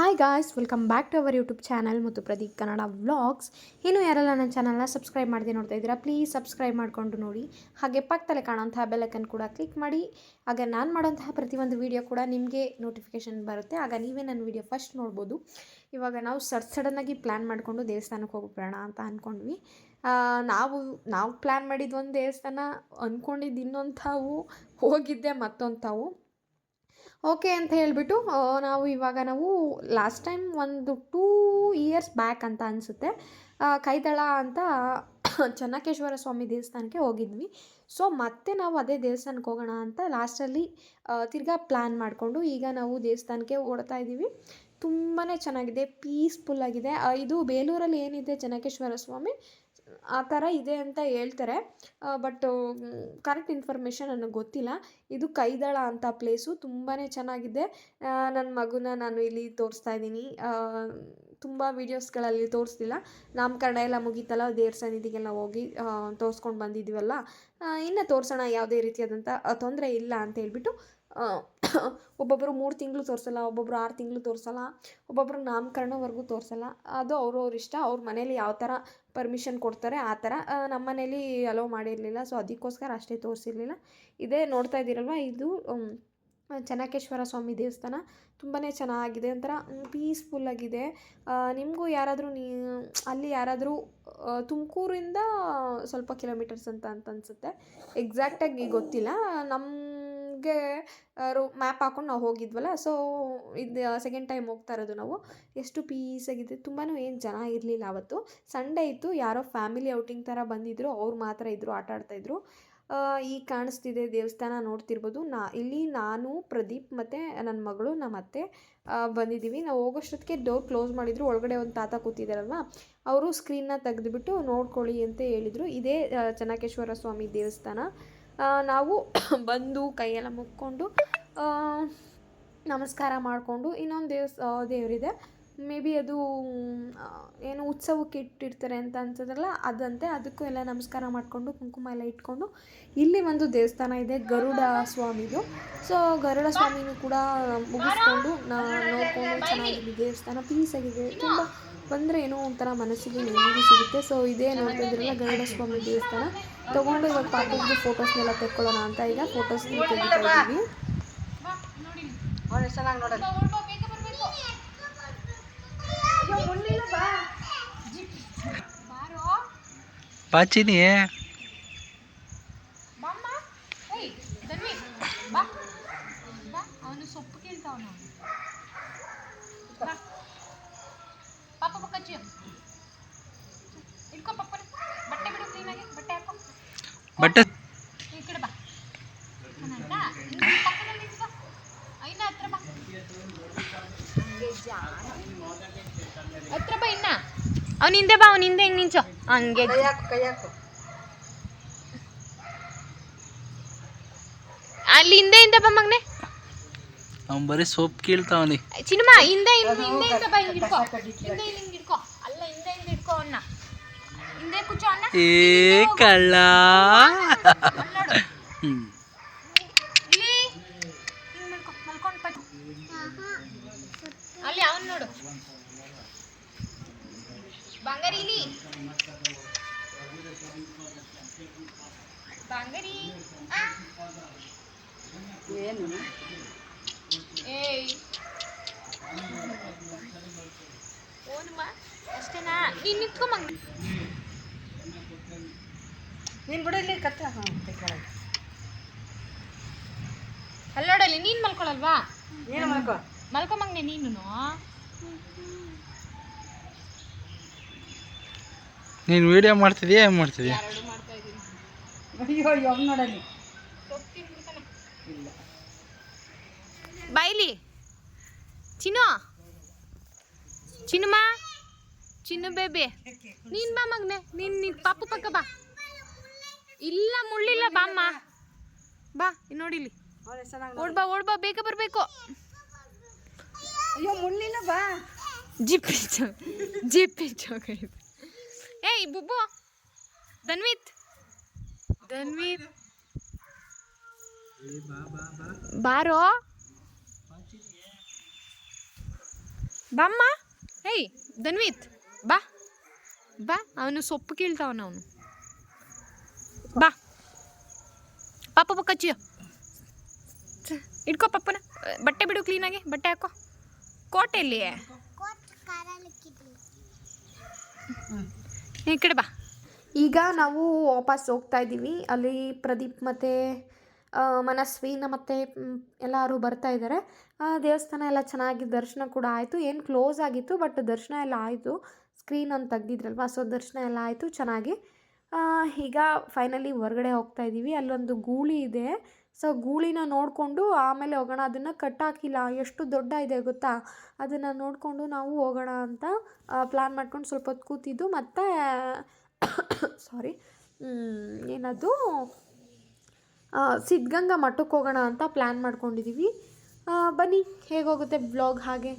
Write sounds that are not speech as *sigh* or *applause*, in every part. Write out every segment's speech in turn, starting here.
Hi guys welcome back to our YouTube channel ಮತ್ತು Pradeep Kannada vlogs ಇನ್ನೂ ಯಾರೆಲ್ಲ ನನ್ನ ಚಾನಲ್ನ ಸಬ್ಸ್ಕ್ರೈಬ್ ಮಾಡದೆ ನೋಡ್ತಾ ಇದ್ದೀರಾ ಪ್ಲೀಸ್ ಸಬ್ಸ್ಕ್ರೈಬ್ ಮಾಡಿಕೊಂಡು ನೋಡಿ. ಹಾಗೆ ಪಕ್ಕದಲ್ಲೇ ಕಾಣೋಂತಹ ಬೆಲೈಕನ್ ಕೂಡ ಕ್ಲಿಕ್ ಮಾಡಿ. ಆಗ ನಾನು ಮಾಡೋಂತಹ ಪ್ರತಿಯೊಂದು ವೀಡಿಯೋ ಕೂಡ ನಿಮಗೆ ನೋಟಿಫಿಕೇಶನ್ ಬರುತ್ತೆ. ಆಗ ನೀವೇ ನನ್ನ ವೀಡಿಯೋ ಫಸ್ಟ್ ನೋಡ್ಬೋದು. ಇವಾಗ ನಾವು ಸಡ್ ಸಡನ್ನಾಗಿ ಪ್ಲ್ಯಾನ್ ಮಾಡಿಕೊಂಡು ದೇವಸ್ಥಾನಕ್ಕೆ ಹೋಗ್ಬಿಡೋಣ ಅಂತ ಅಂದ್ಕೊಂಡ್ವಿ ನಾವು ನಾವು ಪ್ಲ್ಯಾನ್ ಮಾಡಿದ್ದು ಒಂದು ದೇವಸ್ಥಾನ ಅಂದ್ಕೊಂಡಿದ್ದು ಇನ್ನೊಂಥವು ಹೋಗಿದ್ದೆ ಮತ್ತೊಂದು ತಾವು ಓಕೆ ಅಂತ ಹೇಳಿಬಿಟ್ಟು ನಾವು ಇವಾಗ ನಾವು ಲಾಸ್ಟ್ ಟೈಮ್ ಒಂದು ಟೂ ಇಯರ್ಸ್ ಬ್ಯಾಕ್ ಅಂತ ಅನಿಸುತ್ತೆ. ಕೈದಳ ಅಂತ *coughs* ಚೆನ್ನಕೇಶ್ವರ ಸ್ವಾಮಿ ದೇವಸ್ಥಾನಕ್ಕೆ ಹೋಗಿದ್ವಿ. ಸೊ ಮತ್ತೆ ನಾವು ಅದೇ ದೇವಸ್ಥಾನಕ್ಕೆ ಹೋಗೋಣ ಅಂತ ಲಾಸ್ಟಲ್ಲಿ ತಿರ್ಗಾ ಪ್ಲ್ಯಾನ್ ಮಾಡಿಕೊಂಡು ಈಗ ನಾವು ದೇವಸ್ಥಾನಕ್ಕೆ ಓಡ್ತಾ ಇದ್ದೀವಿ. ತುಂಬಾ ಚೆನ್ನಾಗಿದೆ ಪೀಸ್ಫುಲ್ಲಾಗಿದೆ ಇದು ಬೇಲೂರಲ್ಲಿ ಏನಿದೆ ಚೆನ್ನಕೇಶ್ವರ ಸ್ವಾಮಿ? ಆ ಥರ ಇದೆ ಅಂತ ಹೇಳ್ತಾರೆ. ಬಟ್ ಕರೆಕ್ಟ್ ಇನ್ಫಾರ್ಮೇಷನ್ ನನಗೆ ಗೊತ್ತಿಲ್ಲ. ಇದು ಕೈದಳ ಅಂತ ಪ್ಲೇಸು ತುಂಬಾ ಚೆನ್ನಾಗಿದೆ. ನನ್ನ ಮಗುನ ನಾನು ಇಲ್ಲಿ ತೋರಿಸ್ತಾ ಇದ್ದೀನಿ. ತುಂಬ ವೀಡಿಯೋಸ್ಗಳಲ್ಲಿ ತೋರಿಸ್ತಿಲ್ಲ ನಾಮಕರಣ ಎಲ್ಲ ಮುಗೀತಲ್ಲ, ದೇವ್ರ ಸನ್ನಿಧಿಗೆಲ್ಲ ಹೋಗಿ ತೋರಿಸ್ಕೊಂಡು ಬಂದಿದ್ದೀವಲ್ಲ ಇನ್ನು ತೋರಿಸೋಣ. ಯಾವುದೇ ರೀತಿಯಾದಂಥ ತೊಂದರೆ ಇಲ್ಲ ಅಂತ ಹೇಳ್ಬಿಟ್ಟು ಒಬ್ಬೊಬ್ಬರು ಮೂರು ತಿಂಗಳು ತೋರಿಸಲ್ಲ ಒಬ್ಬೊಬ್ಬರು ಆರು ತಿಂಗಳು ತೋರಿಸಲ್ಲ ಒಬ್ಬೊಬ್ಬರು ನಾಮಕರಣವರೆಗೂ ತೋರಿಸಲ್ಲ. ಅದು ಅವ್ರವ್ರ ಇಷ್ಟ, ಅವ್ರ ಮನೇಲಿ ಯಾವ ಥರ ಪರ್ಮಿಷನ್ ಕೊಡ್ತಾರೆ, ಆ ಥರ ನಮ್ಮ ಮನೇಲಿ ಅಲೋ ಮಾಡಿರಲಿಲ್ಲ ಸೊ ಅದಕ್ಕೋಸ್ಕರ ಅಷ್ಟೇ ತೋರಿಸಿರಲಿಲ್ಲ. ಇದೇ ನೋಡ್ತಾ ಇದ್ದೀರಲ್ವ ಇದು ಚೆನ್ನಕೇಶ್ವರ ಸ್ವಾಮಿ ದೇವಸ್ಥಾನ. ತುಂಬಾ ಚೆನ್ನಾಗಿದೆ, ಒಂಥರ ಪೀಸ್ಫುಲ್ಲಾಗಿದೆ ನಿಮಗೂ ಯಾರಾದರೂ ನೀ, ಅಲ್ಲಿ ಯಾರಾದರೂ ತುಮಕೂರಿಂದ ಸ್ವಲ್ಪ ಕಿಲೋಮೀಟರ್ಸ್ ಅಂತ ಅಂತ ಅನಿಸುತ್ತೆ. ಎಕ್ಸಾಕ್ಟಾಗಿ ಗೊತ್ತಿಲ್ಲ. ನಮಗೆ ರೋ ಮ್ಯಾಪ್ ಹಾಕೊಂಡು ನಾವು ಹೋಗಿದ್ವಲ್ಲ ಸೊ ಇದು ಸೆಕೆಂಡ್ ಟೈಮ್ ಹೋಗ್ತಾ ಇರೋದು ನಾವು. ಎಷ್ಟು ಪೀಸಾಗಿದೆ ತುಂಬಾ ಏನು ಜನ ಇರಲಿಲ್ಲ ಅವತ್ತು. ಸಂಡೇ ಇತ್ತು, ಯಾರೋ ಫ್ಯಾಮಿಲಿ ಔಟಿಂಗ್ ಥರ ಬಂದಿದ್ದರು ಅವ್ರು ಮಾತ್ರ ಇದ್ದರು ಆಟ ಆಡ್ತಾಯಿದ್ರು ಈಗ ಕಾಣಿಸ್ತಿದೆ ದೇವಸ್ಥಾನ ನೋಡ್ತಿರ್ಬೋದು. ನಾ, ಇಲ್ಲಿ ನಾನು, ಪ್ರದೀಪ್ ಮತ್ತು ನನ್ನ ಮಗಳು ನಮ್ಮ ಅತ್ತೆ ಬಂದಿದ್ದೀವಿ. ನಾವು ಹೋಗೋಷ್ಟೊತ್ತಿಗೆ ಡೋರ್ ಕ್ಲೋಸ್ ಮಾಡಿದ್ರು. ಒಳಗಡೆ ಒಂದು ತಾತ ಕೂತಿದ್ದಾರಲ್ವ ಅವರು ಸ್ಕ್ರೀನ್ನ ತೆಗೆದುಬಿಟ್ಟು ನೋಡ್ಕೊಳ್ಳಿ ಅಂತ ಹೇಳಿದರು. ಇದೇ ಚೆನ್ನಕೇಶ್ವರ ಸ್ವಾಮಿ ದೇವಸ್ಥಾನ. ನಾವು *coughs* ಬಂದು ಕೈಯೆಲ್ಲ ಮುಕ್ಕೊಂಡು ನಮಸ್ಕಾರ ಮಾಡಿಕೊಂಡು ಇನ್ನೊಂದು ದೇವಸ್ ದೇವರಿದೆ. ಮೇ ಬಿ ಅದು ಏನು ಉತ್ಸವಕ್ಕೆ ಇಟ್ಟಿರ್ತಾರೆ ಅಂತ ಅನ್ಸೋದ್ರಲ್ಲ ಅದಂತೆ ಅದಕ್ಕೂ ಎಲ್ಲ ನಮಸ್ಕಾರ ಮಾಡಿಕೊಂಡು, ಕುಂಕುಮ ಎಲ್ಲ ಇಟ್ಕೊಂಡು, ಇಲ್ಲಿ ಒಂದು ದೇವಸ್ಥಾನ ಇದೆ, ಗರುಡ ಸ್ವಾಮಿದು. ಸೊ ಗರುಡ ಸ್ವಾಮಿನೂ ಕೂಡ ಮುಗಿಸ್ಕೊಂಡು ನೋಡ್ಕೊಂಡು ಚೆನ್ನಾಗಿದೆ ದೇವಸ್ಥಾನ ಪೀಸಾಗಿದೆ ತುಂಬ ಬಂದರೆ ಏನೋ ಒಂಥರ ಮನಸ್ಸಿಗೆ ನೆಮ್ಮದಿ ಸಿಗುತ್ತೆ. ಸೊ ಇದೇ ನೋಡ್ತಿದ್ರಲ್ಲ ಗರುಡ ಸ್ವಾಮಿ ದೇವಸ್ಥಾನ. ತೊಗೊಂಡು ಇವಾಗ ಪಾಪದ್ದು ಫೋಟೋಸ್ನೆಲ್ಲ ತೆಕ್ಕೊಳ್ಳೋಣ ಅಂತ ಈಗ ಫೋಟೋಸ್ ತೆಗಿತಾ ಇದ್ದೀವಿ. ಪಾಚಿನಿ ಅವನು ಸೊಪ್ಪು ಕೇಳ್ತಾವನ ಪಾಪ ಪಕ್ಕಚ್ಚಿ ಇಟ್ಕೋ ಪಪ್ಪನ ಬಟ್ಟೆ ಬಿಡು ಕ್ಲೀನಾಗಿ ಬಟ್ಟೆ ಹಾಕೋ ಬಟ್ಟೆ ಈ ಕಡೆ ಬಾ ಚೆನ್ನಾಯ್ತಾ ಇನ್ನು ಪಕ್ಕದಲ್ಲಿ ನಿಂತ್ಕೋ ಇನ್ನ ಹತ್ರ ಬಾ. ಇನ್ನ. ಅವ್ನ ಹಿಂದೆ ಬಾ ಅವ್ನ ಹಿಂದೆ ಹಿಂಗೆ ನಿಂಚೋ ಹಂಗೆ. ಅಲ್ಲಿ ಹಿಂದೆ ಹಿಂದೆ ಬಾ ಮಗನೆ. ಅವ್ನು ಬರೀ ಸೋಪ್ ಕೀಳ್ತಾವನಿ. ಸಿನಿಮಾ ಹಿಂದೆ ಹಿಂದೆ ಹಿಂದೆ ಹಿಂದೆ ಬಾ ಹಿಂಗೆ ಹಿಂದೆ ಹಿಂಗೆ ಇಟ್ಕೋ. ಏ ಕಳ್ಳ. ಅಲ್ಲಿ ಅವನ್ ನೋಡು. ಬಂಗಾರಿ ಇಲ್ಲಿ. ಬಂಗಾರಿ. ಆ. ಏಯ್. ಓನಮ್ಮ ಅಷ್ಟೇನಾ ನೀನ್ ನಿಂತ್ಕೊ ಮಂಗ. ನೀನು ಬಿಡಲಿ ಕತ್ತ. ಅಲ್ಲಿ ನೋಡಲ್ಲಿ ನೀನ್ ಮಲ್ಕೊಳಲ್ವಾ? ಏನು ಮಲ್ಕೊ. ಮಲ್ಕೊಂಬಂಗೆ ನೀನು ನೀನು ವಿಡಿಯೋ ಮಾಡ್ತಿದ್ಯಾ ಏನು ಮಾಡ್ತಿದ್ಯಾ? ಎರಡು ಮಾಡ್ತಾ ಇದೀನಿ ಅಯ್ಯೋ ಅಯ್ಯೋ ಅವ್ನು ನೋಡಲಿ ಬಾಯ್ಲಿ. ಚಿನ್ನು. ಚಿನ್ನುಮ್ಮ ಚಿನ್ನು ಬೇಬಿ. ನೀನು ಬಾ ಮಗ್ನೆ. ನೀನು ನೀನು ಪಾಪು ಪಕ್ಕ ಬಾ. ಇಲ್ಲ ಮುಳ್ಳಿಲ್ಲ ಬಾಮ್ಮ. ಬಾ. ಇಲ್ಲಿ. ನೋಡಿಲಿ ಓಡ್ಬಾ ಓಡ್ಬಾ ಓಡ್ ಬಾ ಓಡ್ ಬಾ ಬೇಗ ಬರ್ಬೇಕು. ಅಯ್ಯೋ ಮುಳ್ಳಿಲ್ಲ ಬಾ. ಜಿಪ್ಪಿ ಜಿಪ್ಪಿ ಏಯ್ ಬುಬ್ಬು. ಧನ್ವಿತ್. ಧನ್ವಿತ್. ಬಾರೋ. ಬಾಮ್ಮ. ಏಯ್ ಧನ್ವಿತ್. ಬಾ. ಬಾ ಅವನು ಸೊಪ್ಪು ಕೀಳ್ತಾವನ ಅವನು. ಬಾ. ಪಾಪ ಕಚ್ಚಿಯೋ ಇಟ್ಕೋ ಪಪ್ಪನ. ಬಟ್ಟೆ ಬಿಡು ಕ್ಲೀನಾಗಿ ಬಟ್ಟೆ ಹಾಕೋ. ಕೋಟೆಯಲ್ಲಿ ಈ ಕಡೆ ಬಾ. ಈಗ ನಾವು ವಾಪಸ್ ಹೋಗ್ತಾ ಇದ್ದೀವಿ. ಅಲ್ಲಿ ಪ್ರದೀಪ್ ಮತ್ತು ಮನಸ್ವಿನ ಮತ್ತು ಎಲ್ಲರೂ ಬರ್ತಾ ಇದ್ದಾರೆ. ದೇವಸ್ಥಾನ ಎಲ್ಲ ಚೆನ್ನಾಗಿ ದರ್ಶನ ಕೂಡ ಆಯಿತು. ಏನು ಕ್ಲೋಸ್ ಆಗಿತ್ತು ಬಟ್ ದರ್ಶನ ಎಲ್ಲ ಆಯಿತು. ಸ್ಕ್ರೀನ್ ಅಂತ ತೆಗ್ದಿದ್ರಲ್ವ ಸೊ ದರ್ಶನ ಎಲ್ಲ ಆಯಿತು ಚೆನ್ನಾಗಿ. ಈಗ ಫೈನಲಿ ಹೊರಗಡೆ ಹೋಗ್ತಾ ಇದ್ದೀವಿ ಅಲ್ಲೊಂದು ಗೂಳಿ ಇದೆ. ಸೊ ಗೂಳಿನ ನೋಡಿಕೊಂಡು ಆಮೇಲೆ ಹೋಗೋಣ. ಅದನ್ನು ಕಟ್ಟಾಕಿಲ್ಲ ಎಷ್ಟು ದೊಡ್ಡ ಇದೆ ಗೊತ್ತಾ? ಅದನ್ನು ನೋಡಿಕೊಂಡು ನಾವು ಹೋಗೋಣ ಅಂತ ಪ್ಲ್ಯಾನ್ ಮಾಡ್ಕೊಂಡು ಸ್ವಲ್ಪ ಹೊತ್ತು ಕೂತಿದ್ದು. ಮತ್ತು ಸಾರಿ *coughs* ಏನದು? ಸಿದ್ಧಗಂಗಾ ಮಠಕ್ಕೆ ಹೋಗೋಣ ಅಂತ ಪ್ಲ್ಯಾನ್ ಮಾಡ್ಕೊಂಡಿದ್ದೀವಿ ಬನ್ನಿ ಹೇಗೋಗುತ್ತೆ ಬ್ಲಾಗ್ ಹಾಗೆ?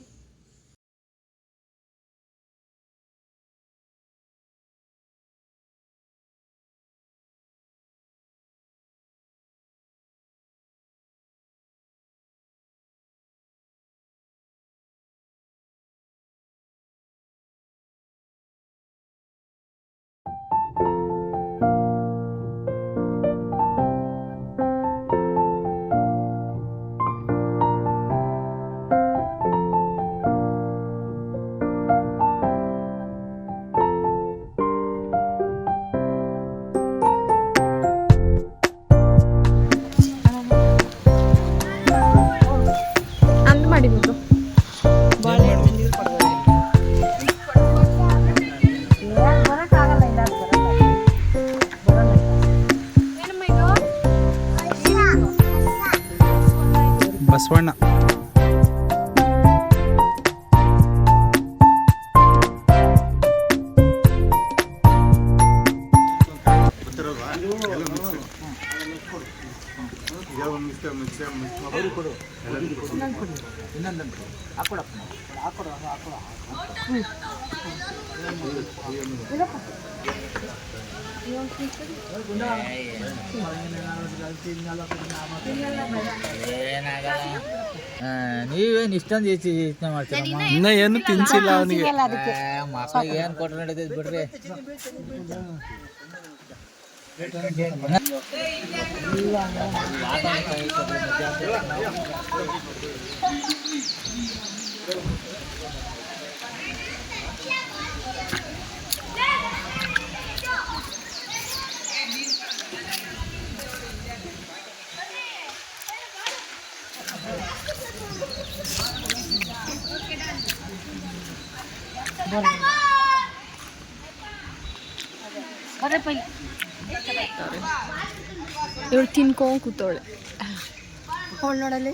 ನೀವೇನು ಇಷ್ಟೊಂದು ಹೆಚ್ಚು ಯೋಚನೆ ಮಾಡ್ತೀರಮ್ಮ? ಇನ್ನ ಏನು ತಿನ್ಸಿಲ್ಲ ಅವನಿಗೆ. ಮಕ್ಳಿಗೆ ಏನು ಕೊಟ್ಟು ನಡೀತೈತೆ ಬಿಡ್ರಿ. Bora, põe. ಇವಳು ತಿನ್ಕೊಂಡು ಕೂತವಳೆ. ಅವಳು ನೋಡಲ್ಲಿ.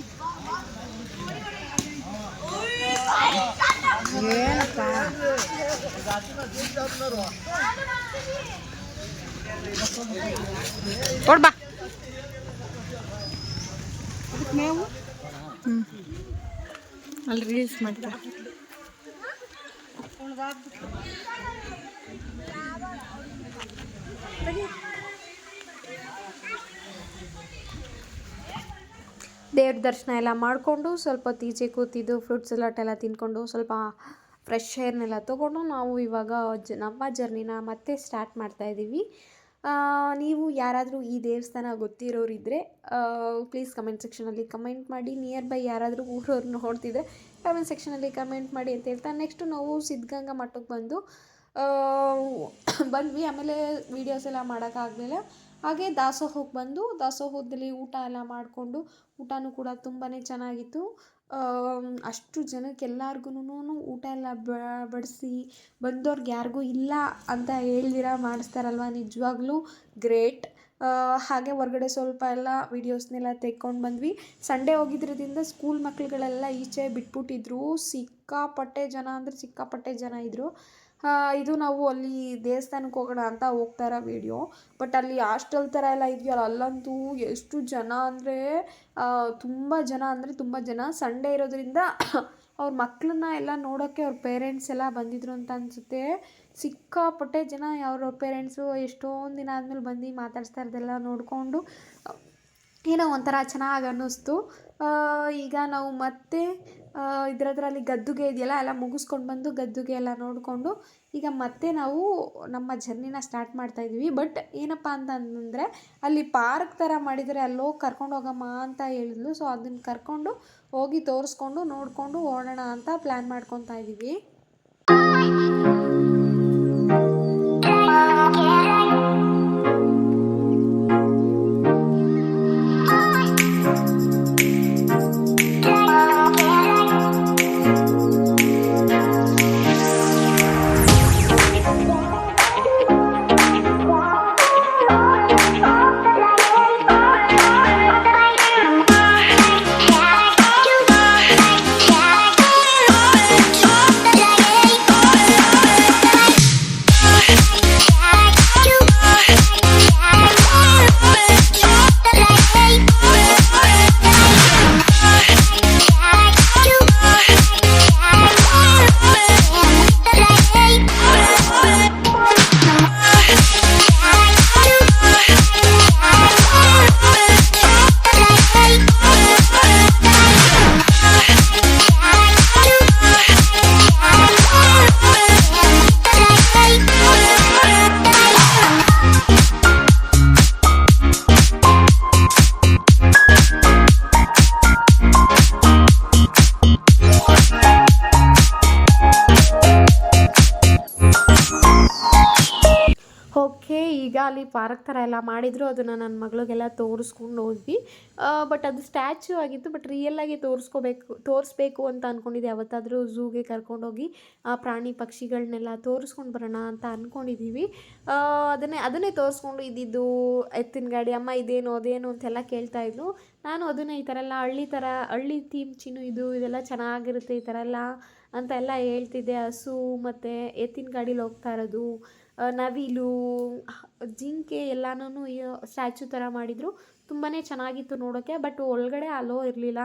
ಏನಪ್ಪ? ಬಾ. ಮೇವು ಅಲ್ಲಿ ರೀಲ್ಸ್ ಮಾಡ್ತಾರೆ ದೇವ್ರ ದರ್ಶನ ಎಲ್ಲ ಮಾಡಿಕೊಂಡು ಸ್ವಲ್ಪ ಹೊತ್ತು ಕೂತಿದ್ದು ಫ್ರೂಟ್ಸ್ ಸಲಾಟ್ ಎಲ್ಲ ತಿನ್ಕೊಂಡು ಸ್ವಲ್ಪ ಫ್ರೆಶ್ ಏರ್ನೆಲ್ಲ ತೊಗೊಂಡು ನಾವು ಇವಾಗ ಜ, ನಮ್ಮ ಜರ್ನಿನ ಮತ್ತೆ ಸ್ಟಾರ್ಟ್ ಮಾಡ್ತಾ ಇದ್ದೀವಿ. ನೀವು ಯಾರಾದರೂ ಈ ದೇವಸ್ಥಾನ ಗೊತ್ತಿರೋರಿದ್ದರೆ ಪ್ಲೀಸ್ ಕಮೆಂಟ್ ಸೆಕ್ಷನಲ್ಲಿ ಕಮೆಂಟ್ ಮಾಡಿ. ನಿಯರ್ ಬೈ ಯಾರಾದರೂ ಊರವ್ರು ನೋಡ್ತಿದ್ರೆ ಕಮೆಂಟ್ ಸೆಕ್ಷನಲ್ಲಿ ಕಮೆಂಟ್ ಮಾಡಿ ಅಂತ ಹೇಳ್ತಾ. ನೆಕ್ಸ್ಟು ನಾವು ಸಿದ್ಧಗಂಗಾ ಮಠಕ್ಕೆ ಬಂದು ಬಂದ್ವಿ. ಆಮೇಲೆ ವೀಡಿಯೋಸ್ ಎಲ್ಲ ಮಾಡೋಕ್ಕಾಗಲಿಲ್ಲ ಹಾಗೆ ದಾಸೋಹಕ್ಕೆ ಬಂದು ದಾಸೋಹದಲ್ಲಿ ಊಟ ಎಲ್ಲ ಮಾಡಿಕೊಂಡು ಊಟನೂ ಕೂಡ ತುಂಬಾ ಚೆನ್ನಾಗಿತ್ತು. ಅಷ್ಟು ಜನಕ್ಕೆ ಎಲ್ಲಾರ್ಗು ಊಟ ಎಲ್ಲ ಬಡಿಸಿ ಬಂದವ್ರಿಗೆ ಯಾರಿಗೂ ಇಲ್ಲ ಅಂತ ಹೇಳ್ದಿರ ಮಾಡಿಸ್ತಾರಲ್ವ ನಿಜವಾಗ್ಲೂ? ಗ್ರೇಟ್. ಹಾಗೆ ಹೊರಗಡೆ ಸ್ವಲ್ಪ ಎಲ್ಲ ವೀಡಿಯೋಸ್ನೆಲ್ಲ ತೆಕ್ಕೊಂಡು ಬಂದ್ವಿ. ಸಂಡೇ ಹೋಗಿದ್ರದಿಂದ ಸ್ಕೂಲ್ ಮಕ್ಕಳುಗಳೆಲ್ಲ ಈಚೆ ಬಿಟ್ಬಿಟ್ಟಿದ್ರು. ಸಿಕ್ಕಾಪಟ್ಟೆ ಜನ ಅಂದರೆ ಸಿಕ್ಕಾಪಟ್ಟೆ ಜನ ಇದ್ದರು ಇದು ನಾವು ಅಲ್ಲಿ ದೇವಸ್ಥಾನಕ್ಕೆ ಹೋಗೋಣ ಅಂತ ಹೋಗ್ತಾ ಇರೋ ವೀಡಿಯೋ ಬಟ್ ಅಲ್ಲಿ ಹಾಸ್ಟೆಲ್ ಥರ ಎಲ್ಲ ಇದೆಯಲ್ಲ, ಅಲ್ಲಂತೂ ಎಷ್ಟು ಜನ ಅಂದರೆ ತುಂಬ ಜನ ಅಂದರೆ ತುಂಬ ಜನ. ಸಂಡೇ ಇರೋದ್ರಿಂದ *coughs* ಅವ್ರ ಮಕ್ಕಳನ್ನ ಎಲ್ಲ ನೋಡೋಕ್ಕೆ ಅವ್ರ ಪೇರೆಂಟ್ಸ್ ಎಲ್ಲ ಬಂದಿದ್ರು ಅಂತ ಅನಿಸುತ್ತೆ. ಸಿಕ್ಕಾಪಟ್ಟೆ ಜನ ಅವ್ರ ಪೇರೆಂಟ್ಸು ಎಷ್ಟೊಂದು ದಿನ ಆದಮೇಲೆ ಬಂದು ಮಾತಾಡಿಸ್ತಾ ಇರೋದೆಲ್ಲ ನೋಡಿಕೊಂಡು, ಏನೋ ಒಂಥರ ಚೆನ್ನಾಗಿ ಅನ್ನಿಸ್ತು. ಈಗ ನಾವು ಮತ್ತೆ ಇದರದ್ರಲ್ಲಿ ಗದ್ದುಗೆ ಇದೆಯಲ್ಲ, ಎಲ್ಲ ಮುಗಿಸ್ಕೊಂಡು ಬಂದು ಗದ್ದುಗೆ ಎಲ್ಲ ನೋಡಿಕೊಂಡು ಈಗ ಮತ್ತೆ ನಾವು ನಮ್ಮ ಜರ್ನಿನ ಸ್ಟಾರ್ಟ್ ಮಾಡ್ತಾ ಇದ್ದೀವಿ ಬಟ್ ಏನಪ್ಪ ಅಂತಂದರೆ, ಅಲ್ಲಿ ಪಾರ್ಕ್ ಥರ ಮಾಡಿದರೆ ಅಲ್ಲೋಗಿ ಕರ್ಕೊಂಡು ಹೋಗಮ್ಮ ಅಂತ ಹೇಳಿದ್ಲು. ಸೊ ಅದನ್ನು ಕರ್ಕೊಂಡು ಹೋಗಿ ತೋರಿಸ್ಕೊಂಡು ನೋಡಿಕೊಂಡು ಓಡೋಣ ಅಂತ ಪ್ಲ್ಯಾನ್ ಮಾಡ್ಕೊತಾ ಇದ್ದೀವಿ ಅಲ್ಲಿ ಪಾರ್ಕ್ ಥರ ಎಲ್ಲ ಮಾಡಿದರು, ಅದನ್ನು ನನ್ನ ಮಗಳಿಗೆಲ್ಲ ತೋರಿಸ್ಕೊಂಡು ಹೋದ್ವಿ. ಬಟ್ ಅದು ಸ್ಟ್ಯಾಚ್ಯೂ ಆಗಿತ್ತು ಬಟ್ ರಿಯಲ್ಲಾಗಿ ತೋರಿಸ್ಕೋಬೇಕು, ತೋರಿಸ್ಬೇಕು ಅಂತ ಅಂದ್ಕೊಂಡಿದ್ದೆ ಯಾವತ್ತಾದರೂ ಝೂಗೆ ಕರ್ಕೊಂಡೋಗಿ ಆ ಪ್ರಾಣಿ ಪಕ್ಷಿಗಳನ್ನೆಲ್ಲ ತೋರಿಸ್ಕೊಂಡು ಬರೋಣ ಅಂತ ಅಂದ್ಕೊಂಡಿದ್ದೀವಿ ಅದನ್ನೇ ಅದನ್ನೇ ತೋರಿಸ್ಕೊಂಡು ಇದ್ದಿದ್ದು ಎತ್ತಿನ ಗಾಡಿ. ಅಮ್ಮ, ಇದೇನು, ಅದೇನು ಅಂತೆಲ್ಲ ಕೇಳ್ತಾ ಇದ್ಲು. ನಾನು ಅದನ್ನೇ ಈ ಥರ ಎಲ್ಲ ಹಳ್ಳಿ ಥರ, ಹಳ್ಳಿ ಥೀಮ್ ಚಿನ್ನು ಇದು, ಇದೆಲ್ಲ ಚೆನ್ನಾಗಿರುತ್ತೆ ಈ ಥರ ಎಲ್ಲ ಅಂತ ಎಲ್ಲ ಹೇಳ್ತಿದ್ದೆ. ಹಸು ಮತ್ತು ಎತ್ತಿನ ಗಾಡೀಲಿ ಹೋಗ್ತಾ ಇರೋದು ನವಿಲು ಜಿಂಕೆ ಎಲ್ಲಾನು ಸ್ಟ್ಯಾಚು ಥರ ಮಾಡಿದರು. ತುಂಬಾ ಚೆನ್ನಾಗಿತ್ತು ನೋಡೋಕ್ಕೆ ಬಟ್ ಒಳಗಡೆ ಅಲೋ ಇರಲಿಲ್ಲ.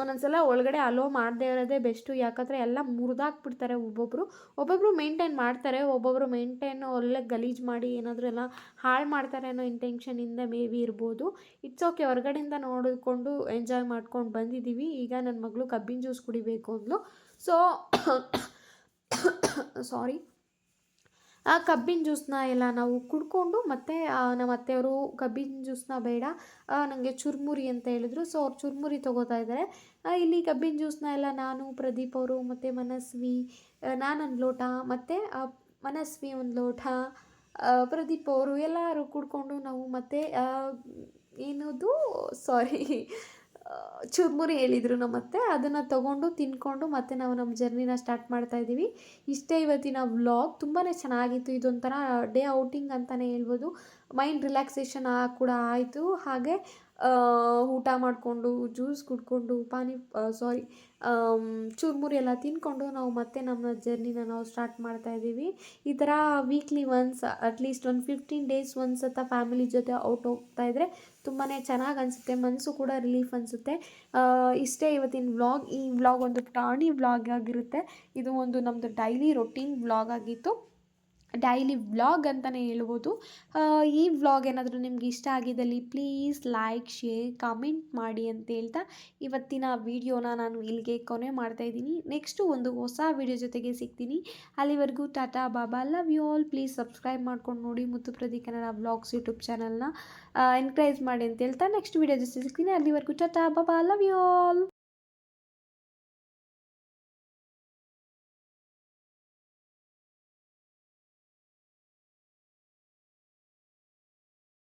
ಒಂದೊಂದ್ಸಲ ಒಳಗಡೆ ಅಲೋ ಮಾಡದೇ ಇರೋದೇ ಬೆಸ್ಟು ಯಾಕಂದರೆ ಎಲ್ಲ ಮುರಿದಾಕ್ಬಿಡ್ತಾರೆ ಒಬ್ಬೊಬ್ಬರು ಒಬ್ಬೊಬ್ಬರು ಮೇಂಟೈನ್ ಮಾಡ್ತಾರೆ ಒಬ್ಬೊಬ್ಬರು ಮೇಂಟೈನ್ ಒಳ್ಳೆ ಗಲೀಜು ಮಾಡಿ ಏನಾದರೂ ಎಲ್ಲ ಹಾಳು ಮಾಡ್ತಾರೆ ಅನ್ನೋ ಇಂಟೆನ್ಷನಿಂದ ಮೇ ಬಿ ಇರ್ಬೋದು. ಇಟ್ಸ್ ಓಕೆ ಹೊರಗಡೆಯಿಂದ ನೋಡಿಕೊಂಡು ಎಂಜಾಯ್ ಮಾಡ್ಕೊಂಡು ಬಂದಿದ್ದೀವಿ. ಈಗ ನನ್ನ ಮಗಳು ಕಬ್ಬಿನ ಜ್ಯೂಸ್ ಕುಡಿಬೇಕು ಅಂದ್ಲು. ಸೊ ಸಾರಿ *coughs* ಆ ಕಬ್ಬಿನ ಜ್ಯೂಸ್ನ ಎಲ್ಲ ನಾವು ಕುಡ್ಕೊಂಡು ಮತ್ತು ನಮ್ಮ ಅತ್ತೆಯವರು ಕಬ್ಬಿನ ಜ್ಯೂಸ್ನ ಬೇಡ ನನಗೆ ಚುರುಮುರಿ ಅಂತ ಹೇಳಿದ್ರು. ಸೊ, ಅವ್ರು ಚುರ್ಮುರಿ ತೊಗೋತಾ ಇದ್ದಾರೆ. ಇಲ್ಲಿ ಕಬ್ಬಿನ ಜ್ಯೂಸ್ನ ಎಲ್ಲ ನಾನು, ಪ್ರದೀಪ್ ಅವರು ಮತ್ತು ಮನಸ್ವಿ ನಾನೊಂದು ಲೋಟ, ಮತ್ತು ಮನಸ್ವಿ ಒಂದು ಲೋಟ ಪ್ರದೀಪ್ ಅವರು ಎಲ್ಲರೂ ಕುಡ್ಕೊಂಡು ನಾವು ಮತ್ತೆ ಏನದು ಸಾರಿ ಚುರುಮುರಿ ಹೇಳಿದರು ನಮ್ಮತ್ತೆ ಅದನ್ನು ತೊಗೊಂಡು ತಿನ್ಕೊಂಡು ಮತ್ತೆ ನಾವು ನಮ್ಮ ಜರ್ನಿನ ಸ್ಟಾರ್ಟ್ ಮಾಡ್ತಾ ಇದ್ದೀವಿ. ಇಷ್ಟೇ ಇವತ್ತಿನ ವ್ಲಾಗ್. ತುಂಬಾ ಚೆನ್ನಾಗಿತ್ತು ಇದೊಂಥರ ಡೇ ಔಟಿಂಗ್ ಅಂತಲೇ ಹೇಳ್ಬೋದು. ಮೈಂಡ್ ರಿಲ್ಯಾಕ್ಸೇಷನ್ ಕೂಡ ಆಯಿತು. ಹಾಗೆ ಊಟ ಮಾಡಿಕೊಂಡು ಜ್ಯೂಸ್ ಕುಡ್ಕೊಂಡು, ಪಾನಿ ಸಾರಿ ಚುರುಮುರಿ ಎಲ್ಲ ತಿನ್ಕೊಂಡು ನಾವು ಮತ್ತೆ ನಮ್ಮ ಜರ್ನಿನ ನಾವು ಸ್ಟಾರ್ಟ್ ಮಾಡ್ತಾ ಇದ್ದೀವಿ. ಈ ಥರ ವೀಕ್ಲಿ ಒನ್ಸ್ ಅಟ್ಲೀಸ್ಟ್ ಒಂದು ಫಿಫ್ಟೀನ್ ಡೇಸ್ ಒನ್ಸ್ ಅಂತ ಫ್ಯಾಮಿಲಿ ಜೊತೆ ಔಟ್ ಹೋಗ್ತಾ ಇದ್ದರೆ ತುಂಬಾ ಚೆನ್ನಾಗಿ ಅನಿಸುತ್ತೆ ಮನಸ್ಸು ಕೂಡ ರಿಲೀಫ್ ಅನಿಸುತ್ತೆ. ಇಷ್ಟೇ ಇವತ್ತಿನ ವ್ಲಾಗ್ ಈ ವ್ಲಾಗ್ ಒಂದು ಟಾಣಿ ವ್ಲಾಗ್ ಆಗಿರುತ್ತೆ. ಇದು ಒಂದು ನಮ್ಮದು ಡೈಲಿ ರೊಟೀನ್ ವ್ಲಾಗ್ ಆಗಿತ್ತು. ಡೈಲಿ ವ್ಲಾಗ್ ಅಂತಲೇ ಹೇಳ್ಬೋದು. ಈ ವ್ಲಾಗ್ ಏನಾದರೂ ನಿಮ್ಗೆ ಇಷ್ಟ ಆಗಿದ್ದಲ್ಲಿ ಪ್ಲೀಸ್ ಲೈಕ್, ಶೇರ್, ಕಮೆಂಟ್ ಮಾಡಿ ಅಂತ ಹೇಳ್ತಾ ಇವತ್ತಿನ ವೀಡಿಯೋನ ನಾನು ಇಲ್ಲಿಗೆ ಕೊನೆ ಮಾಡ್ತಾ ಇದ್ದೀನಿ. ನೆಕ್ಸ್ಟು ಒಂದು ಹೊಸ ವೀಡಿಯೋ ಜೊತೆಗೆ ಸಿಗ್ತೀನಿ. ಅಲ್ಲಿವರೆಗೂ ಟಾಟಾ ಬಾಬಾ, love you all. Please subscribe ಮಾಡ್ಕೊಂಡು ನೋಡಿ ಮುತ್ತು ಪ್ರದೀಪ್ ಕನ್ನಡ ವ್ಲಾಗ್ಸ್ ಯೂಟ್ಯೂಬ್ ಚಾನಲ್ನ ಎನ್ಕರೇಜ್ ಮಾಡಿ ಅಂತ ಹೇಳ್ತಾ ನೆಕ್ಸ್ಟ್ ವೀಡಿಯೋ ಜೊತೆ ಸಿಗ್ತೀನಿ. ಅಲ್ಲಿವರೆಗೂ ಟಾಟಾ ಬಾಬಾ, ಲವ್ ಯು ಆಲ್.